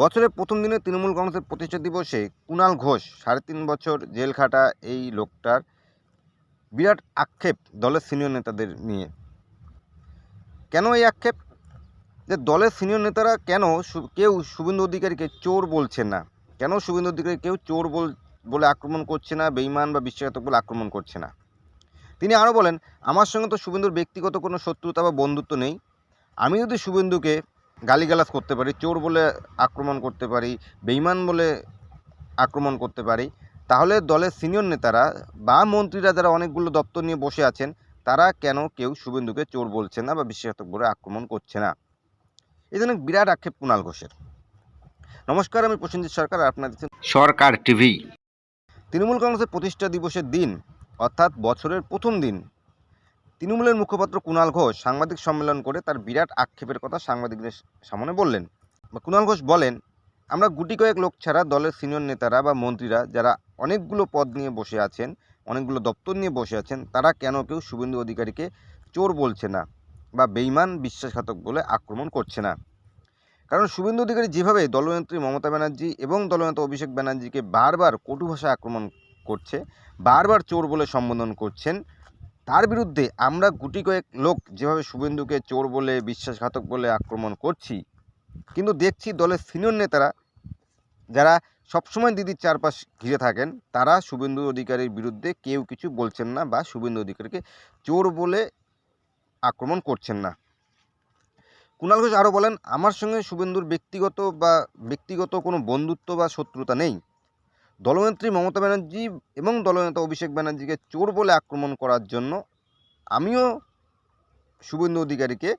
বছরের প্রথম দিনে তৃণমূল কংগ্রেসের প্রতিষ্ঠা দিবসে কুণাল ঘোষ সাড়ে তিন বছর জেল খাটা এই লোকটার বিরাট আক্ষেপ দলের সিনিয়র নেতাদের নিয়ে। কেন এই আক্ষেপ? যে দলের সিনিয়র নেতারা কেন কেউ শুভেন্দু অধিকারীকে চোর বলছে না? কেন শুভেন্দু অধিকারী কেউ চোর বল, বলে আক্রমণ করছে না বেইমান বা বিশ্বাসঘাতক বলে আক্রমণ করছে না? তিনি আরও বলেন, আমার সঙ্গে তো শুভেন্দুর ব্যক্তিগত কোনো শত্রুতা বা বন্ধুত্ব নেই। আমি যদি শুভেন্দুকে গালিগালাজ করতে পারি চোর বলে আক্রমণ করতে পারি বেইমান বলে আক্রমণ করতে পারি তাহলে দলের সিনিয়র নেতারা বা মন্ত্রীরা যারা অনেকগুলো দপ্তর নিয়ে বসে আছেন তারা কেন কেউ শুভেন্দুকে চোর বলছে না বা বিশ্বাসঘাতক বলে আক্রমণ করছে না? এই জন্য বিরাট আক্ষেপ কুণাল ঘোষের। নমস্কার আমি প্রসেনজিৎ সরকার আপনার আপনারা দেখছেন সরকার টিভি। তৃণমূল কংগ্রেসের প্রতিষ্ঠা দিবসের দিন অর্থাৎ বছরের প্রথম দিন তৃণমূলের মুখপাত্র কুণাল ঘোষ সাংবাদিক সম্মেলন করে তার বিরাট আক্ষেপের কথা সাংবাদিকদের সামনে বললেন। বা কুণাল ঘোষ বলেন, আমরা গুটি কয়েক লোক ছাড়া দলের সিনিয়র নেতারা বা মন্ত্রীরা যারা অনেকগুলো পদ নিয়ে বসে আছেন, অনেকগুলো দপ্তর নিয়ে বসে আছেন, তারা কেন কেউ শুভেন্দু অধিকারীকে চোর বলছে না বা বেইমান বিশ্বাসঘাতক বলে আক্রমণ করছে না? কারণ শুভেন্দু অধিকারী যেভাবে দলনেত্রী মমতা ব্যানার্জি এবং দলনেতা অভিষেক ব্যানার্জিকে বারবার কটু ভাষায় আক্রমণ করছে, বারবার চোর বলে সম্বোধন করছেন তার বিরুদ্ধে আমরা গুটি কয়েক লোক যেভাবে শুভেন্দুকে চোর বলে, বিশ্বাসঘাতক বলে আক্রমণ করছি, কিন্তু দেখছি দলের সিনিয়র নেতারা, যারা সবসময় দিদির চারপাশ ঘিরে থাকেন, তারা শুভেন্দু অধিকারীর বিরুদ্ধে কেউ কিছু বলছেন না বা শুভেন্দু অধিকারীকে চোর বলে আক্রমণ করছেন না। কুণাল ঘোষ আরও বলেন, আমার সঙ্গে শুভেন্দুর ব্যক্তিগত বা ব্যক্তিগত কোনো বন্ধুত্ব বা শত্রুতা নেই। দলনেত্রী মমতা ব্যানার্জি এবং দলনেতা অভিষেক ব্যানার্জিকে চোর বলে আক্রমণ করার জন্য আমিও শুভেন্দু অধিকারীকে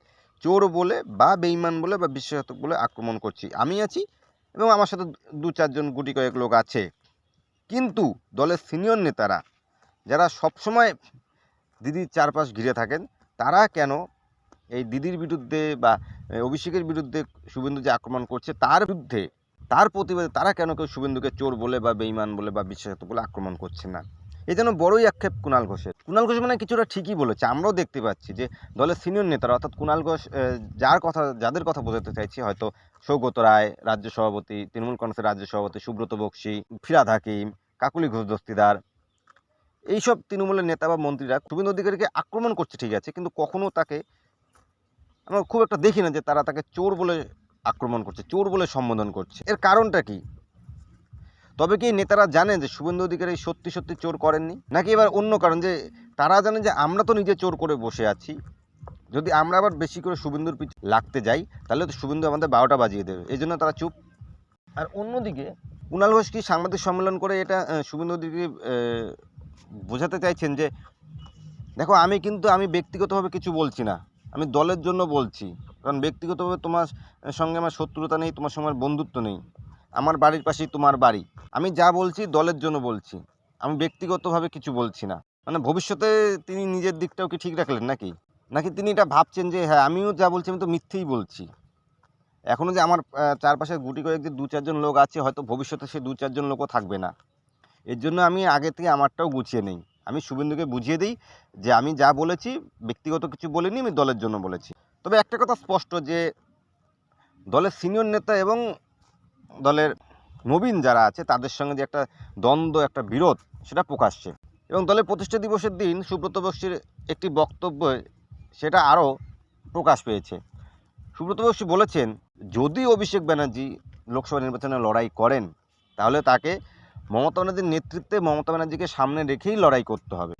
চোর বলে বা বেইমান বলে বা বিশ্বাসঘাতক বলে আক্রমণ করছি। আমি আছি এবং আমার সাথে দু চারজন গুটি কয়েক লোক আছে। কিন্তু দলের সিনিয়র নেতারা, যারা সবসময় দিদির চারপাশ ঘিরে থাকেন, তারা কেন এই দিদির বিরুদ্ধে বা অভিষেকের বিরুদ্ধে শুভেন্দু যে আক্রমণ করছে, তার বিরুদ্ধে তার প্রতিবাদে তারা কেন কেউ শুভেন্দুকে চোর বলে বা বেইমান বলে বা বিশ্বাসঘাতক বলে আক্রমণ করছে না? এই জন্য বড়ই আক্ষেপ কুণাল ঘোষের। কুণাল ঘোষ মানে কিছুটা ঠিকই বলেছে। আমরাও দেখতে পাচ্ছি যে দলের সিনিয়র নেতারা, অর্থাৎ কুণাল ঘোষ যার কথা, যাদের কথা বোঝাতে চাইছি, হয়তো সৌগত রায়, রাজ্য সভাপতি, তৃণমূল কংগ্রেসের রাজ্য সভাপতি সুব্রত বক্সি, ফিরাদ হাকিম, কাকুলি ঘোষ দস্তিদার, এইসব তৃণমূলের নেতা বা মন্ত্রীরা শুভেন্দু অধিকারীকে আক্রমণ করছে, ঠিক আছে, কিন্তু কখনও তাকে, আমরা খুব একটা দেখি না যে তারা তাকে চোর বলে আক্রমণ করছে, চোর বলে সম্বোধন করছে। এর কারণটা কি? তবে কি নেতারা জানেন যে শুভেন্দু অধিকারী সত্যি সত্যি চোর করেননি? নাকি এবার অন্য কারণ যে তারা জানে যে আমরা তো নিজে চোর করে বসে আছি। যদি আমরা আবার বেশি করে শুভেন্দুর পিছনে লাগতে যাই, তাহলে তো শুভেন্দু আমাদের বারোটা বাজিয়ে দেবে। এই জন্য তারা চুপ। আর অন্যদিকে কুণাল ঘোষ কি সাংবাদিক সম্মেলন করে এটা শুভেন্দু অধিকারী বোঝাতে চাইছেন যে, দেখো আমি কিন্তু আমি ব্যক্তিগতভাবে কিছু বলছি না। আমি দলের জন্য বলছি, কারণ ব্যক্তিগতভাবে তোমার সঙ্গে আমার শত্রুতা নেই, তোমার সঙ্গে বন্ধুত্ব নেই। আমার বাড়ির পাশেই তোমার বাড়ি। আমি যা বলছি, দলের জন্য বলছি। আমি ব্যক্তিগতভাবে কিছু বলছি না। মানে ভবিষ্যতে তিনি নিজের দিকটাও কি ঠিক রাখলেন নাকি? নাকি তিনি এটা ভাবছেন যে হ্যাঁ আমিও যা বলছি, আমি তো মিথ্যেই বলছি? এখনও যে আমার চারপাশে গুটি কয়েক যে দু চারজন লোক আছে, হয়তো ভবিষ্যতে সে দু চারজন লোকও থাকবে না। এর জন্য আমি আগে থেকে আমারটাও গুছিয়ে নেই। আমি শুভেন্দুকে বুঝিয়ে দিই যে আমি যা বলেছি, ব্যক্তিগত কিছু বলিনি, আমি দলের জন্য বলেছি। তবে একটা কথা স্পষ্ট যে দলের সিনিয়র নেতা এবং দলের নবীন যারা আছে, তাদের সঙ্গে যে একটা দ্বন্দ্ব, একটা বিরোধ, সেটা প্রকাশ্যে। এবং দলের প্রতিষ্ঠা দিবসের দিন সুব্রত বক্সির একটি বক্তব্য, সেটা আরও প্রকাশ পেয়েছে। সুব্রত বক্সি বলেছেন, যদি অভিষেক ব্যানার্জি লোকসভা নির্বাচনে লড়াই করেন, তাহলে তাকে মমতা ব্যানার্জির নেতৃত্বে মমতা ব্যানার্জিকে সামনে রেখেই লড়াই করতে হবে।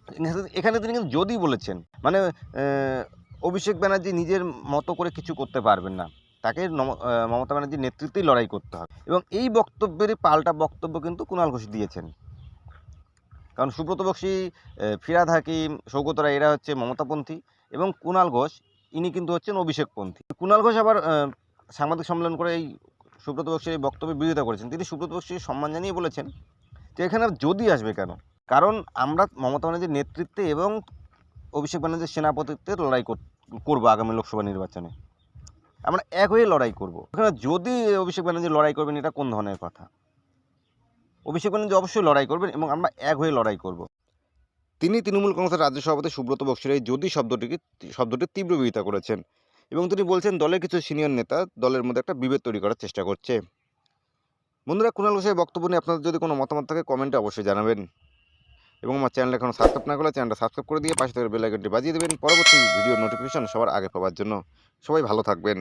এখানে তিনি কিন্তু যদি বলেছেন মানে অভিষেক ব্যানার্জি নিজের মতো করে কিছু করতে পারবেন না। তাকে মমতা ব্যানার্জির নেতৃত্বেই লড়াই করতে হবে। এবং এই বক্তব্যেরই পাল্টা বক্তব্য কিন্তু কুণাল ঘোষ দিয়েছেন। কারণ সুব্রত বক্সী ফিরাদ হাকিম, সৌগত রায়, এরা হচ্ছে মমতাপন্থী এবং কুণাল ঘোষ, ইনি কিন্তু হচ্ছেন অভিষেকপন্থী। কুণাল ঘোষ আবার সাংবাদিক সম্মেলন করে এই সুব্রত বক্সির এই বক্তব্যের বিরোধিতা করেছেন। তিনি সুব্রত বক্সীর সম্মান জানিয়ে বলেছেন যে এখানে যদি আসবে কেন? কারণ আমরা মমতা ব্যানার্জির নেতৃত্বে এবং অভিষেক ব্যানার্জির সেনাপতিত্বে লড়াই কর- করব আগামী লোকসভা নির্বাচনে। আমরা এক হয়ে লড়াই করব। এখানে যদি অভিষেক ব্যানার্জি লড়াই করবেন, এটা কোন ধরনের কথা? অভিষেক ব্যানার্জি অবশ্যই লড়াই করবেন এবং আমরা এক হয়ে লড়াই করব। তিনি তৃণমূল কংগ্রেসের রাজ্য সভাপতি সুব্রত বক্সির এই যদি শব্দটিকে শব্দটির তীব্র বিরোধিতা করেছেন এবং তিনি বলছেন, দলের কিছু সিনিয়র নেতা দলের মধ্যে একটা বিভেদ তৈরি করার চেষ্টা করছে। বন্ধুরা কুণাল ঘোষের বক্তব্য নিয়ে আপনাদের যদি কোনো মতামত থাকে কমেন্টে অবশ্যই জানাবেন। এবং আমার চ্যানেল এখনও সাবস্ক্রাইব না করলে চ্যানেলটা সাবস্ক্রাইব করে দিয়ে পাশে থেকে বেল আইকনটি বাজিয়ে দেবেন। পরবর্তী ভিডিও নোটিফিকেশন সবার আগে পাওয়ার জন্য। সবাই ভালো থাকবেন।